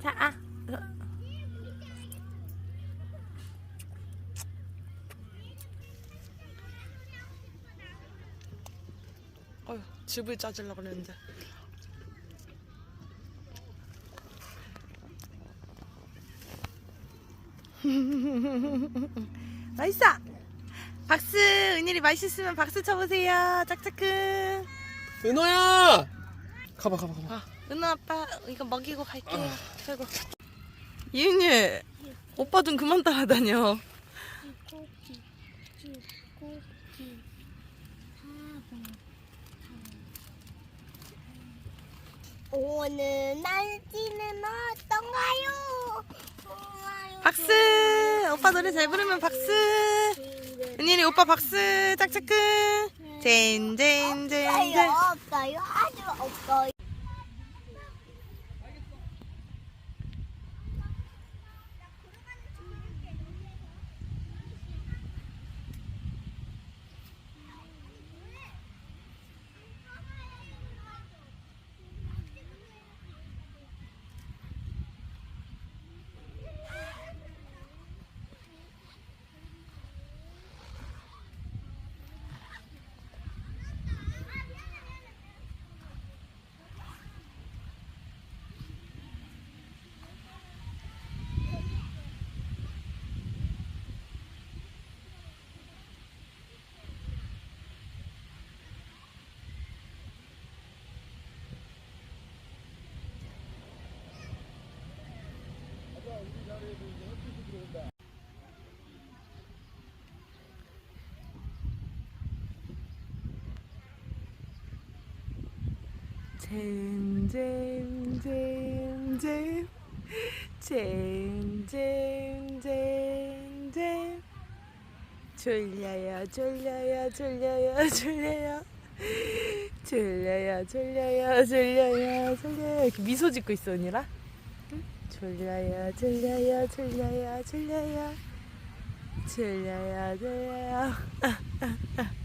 자, 아. 어휴, 즙을 짜주려고 그랬는데. 맛있어! 박수! 은일이 맛있으면 박수 쳐보세요. 짝짝큰. 은호야! 가봐 가봐 가봐 아, 은호 아빠 이거 먹이고 갈게 요. 아이고. 이은이, 오빠 좀 그만 따라다녀. 오늘 날씨는 어떤가요? 박수! 오빠 노래 잘 부르면 박수! 은일이 오빠 박수! 짝짝큰! 젠젠 젠 젠! 없어요, 없어요, 아주 없어요. 젠젠젠젠 젠젠젠젠 졸려요 졸려요 졸려요 졸려요. 졸려요 졸려요 졸려요 졸려요. 이렇게 미소 짓고 있어 언니라. 응? 졸려요 졸려요 졸려요 졸려요 졸려요 졸려요